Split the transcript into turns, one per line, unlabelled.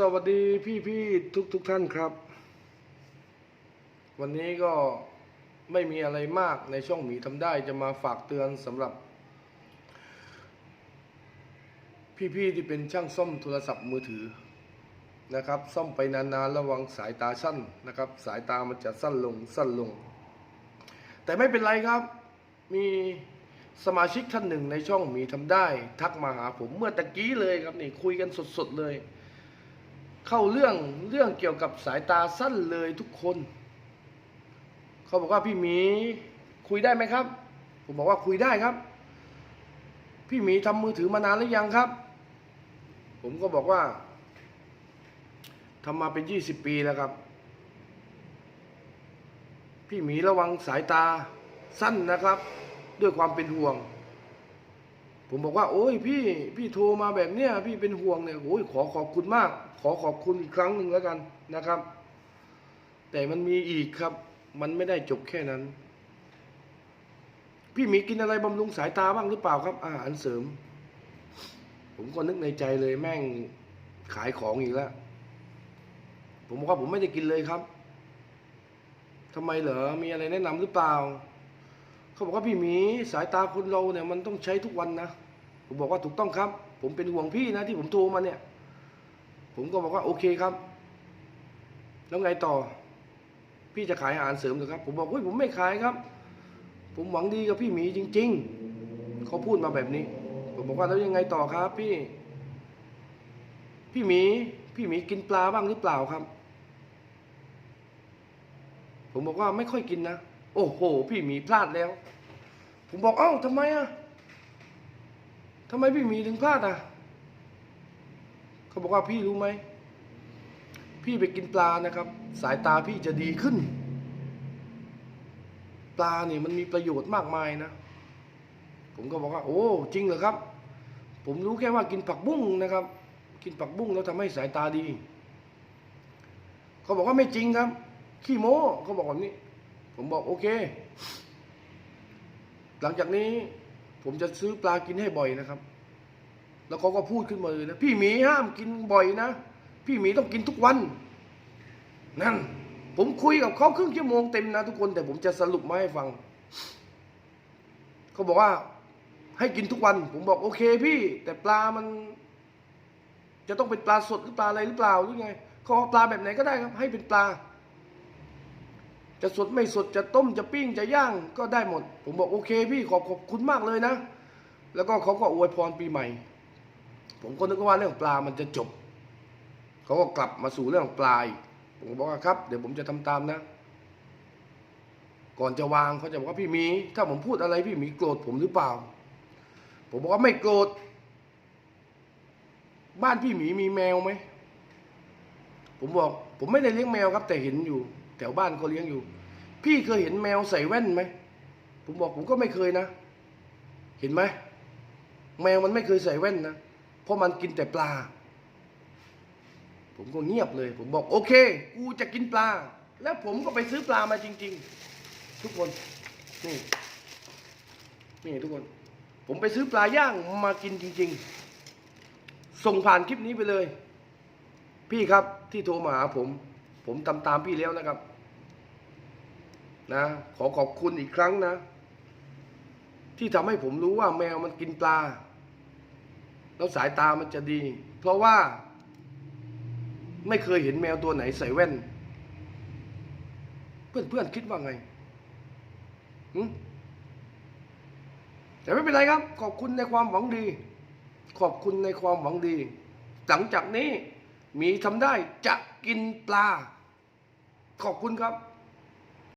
สวัสดีพี่พี่ทุกทุกๆท่านครับ วันนี้ก็ไม่มีอะไรมากในช่องหมีทำได้จะมาฝากเตือนสำหรับ พี่พี่ที่เป็นช่างซ่อมโทรศัพท์มือถือนะครับ ซ่อมไปนานๆระวังสายตาสั้นนะครับ สายตามันจะสั้นลงสั้นลง แต่ไม่เป็นไรครับ มีสมาชิกท่านหนึ่งในช่องหมีทำได้ ทักมาหาผมเมื่อตะกี้เลยครับนี่คุยกันสดๆเลย เข้าเรื่องเรื่องเกี่ยวกับสายตาสั้นเลยทุกคน เขาบอกว่าพี่หมีคุยได้ไหมครับ ผมบอกว่าคุยได้ครับ พี่หมีทำมือถือมานานหรือยังครับ ผมก็บอกว่าทำมาเป็นยี่สิบปีแล้วครับ พี่หมีระวังสายตาสั้นนะครับ ด้วยความเป็นห่วง ผมบอกว่าโอ้ยพี่พี่โทรมาแบบเนี้ยพี่เป็นห่วงเนี่ยโอ้ยขอขอบคุณมาก ขอขอบคุณอีกครั้งหนึ่งแล้วกันนะครับ แต่มันมีอีกครับ มันไม่ได้จบแค่นั้น พี่หมีกินอะไรบำรุงสายตาบ้างหรือเปล่าครับ อาหารเสริม ผมก็นึกในใจเลยแม่งขายของอีกแล้วผมบอกว่าผมไม่ได้กินเลยครับทำไมเหรอมีอะไรแนะนำหรือเปล่าเขาบอกว่าพี่หมีสายตาคนเราเนี่ยมันต้องใช้ทุกวันนะ ผมบอกว่าถูกต้องครับ ผมเป็นห่วงพี่นะที่ผมโทรมาเนี่ย ผมก็บอกว่าโอเคครับ แล้วไงต่อ พี่จะขายอาหารเสริมเหรือครับ ผมบอกเฮ้ยผมไม่ขายครับ ผมหวังดีกับพี่หมีจริง ๆ เขาพูดมาแบบนี้ ผมบอกว่าแล้วยังไงต่อครับ พี่ พี่หมี พี่หมีกินปลาบ้างหรือเปล่าครับ ผมบอกว่าไม่ค่อยกินนะ โอ้โห พี่หมีพลาดแล้ว ผมบอกเอ้าทำไมอะ ทำไมพี่มีถึงพลาดอะ เขาบอกว่าพี่รู้ไหม พี่ไปกินปลานะครับ สายตาพี่จะดีขึ้น ปลาเนี่ยมันมีประโยชน์มากมายนะ ผมก็บอกว่า โอ้ จริงเหรอครับ ผมรู้แค่ว่ากินผักบุ้งนะครับ กินผักบุ้งแล้วทำให้สายตาดี เขาบอกว่าไม่จริงครับ ขี้โม้เขาบอกแบบนี้ ผมบอกโอเค หลังจากนี้ ผมจะซื้อปลากินให้บ่อยนะครับ แล้วเขาก็พูดขึ้นมาเลยนะพี่หมีห้ามกินบ่อยนะพี่หมีต้องกินทุกวัน นั่น ผมคุยกับเขาครึ่งชั่วโมงเต็มนะทุกคน แต่ผมจะสรุปมาให้ฟังเขาบอกว่า ให้กินทุกวัน ผมบอกโอเคพี่ แต่ปลามัน จะต้องเป็นปลาสดหรือปลาอะไรหรือเปล่าหรือไงเขาบอปลาแบบไหนก็ได้ครับ ให้เป็นปลา จะสดไม่สดจะต้มจะปิ้งจะย่างก็ได้หมด ผมบอกโอเคพี่ขอบขอบคุณมากเลยนะ แล้วก็เขาก็อวยพรปีใหม่ ผมก็นึกว่าเรื่องปลามันจะจบ เขาก็กลับมาสู่เรื่องปลาอีกผมบอกว่าครับ เดี๋ยวผมจะทำตามนะ ก่อนจะวางเขาจะบอกว่าพี่หมี ถ้าผมพูดอะไรพี่หมีโกรธผมหรือเปล่า ผมบอกว่าไม่โกรธบ้านพี่หมีมีแมวไหม ผมบอก ผมไม่ได้เลี้ยงแมวครับ แต่เห็นอยู่ แถวบ้านเขาเลี้ยงอยู่ พี่เคยเห็นแมวใส่แว่นไหม ผมบอกผมก็ไม่เคยนะ เห็นไหม แมวมันไม่เคยใส่แว่นนะ เพราะมันกินแต่ปลา ผมก็เงียบเลย ผมบอกโอเค กูจะกินปลา แล้วผมก็ไปซื้อปลามาจริง ๆ ทุกคน นี่ นี่ทุกคน ผมไปซื้อปลาย่างมากินจริง ๆ ส่งผ่านคลิปนี้ไปเลย พี่ครับที่โทรมาหาผม ผมทำตามพี่แล้วนะครับ นะ ขอขอบคุณอีกครั้งนะ ที่ทำให้ผมรู้ว่าแมวมันกินปลา แล้วสายตามันจะดี เพราะว่า ไม่เคยเห็นแมวตัวไหนใส่แว่น เพื่อนๆคิดว่าไงแต่ไม่เป็นไรครับ ขอบคุณในความหวังดี ขอบคุณในความหวังดี หลังจากนี้ มีทำได้จะกินปลา ขอบคุณครับ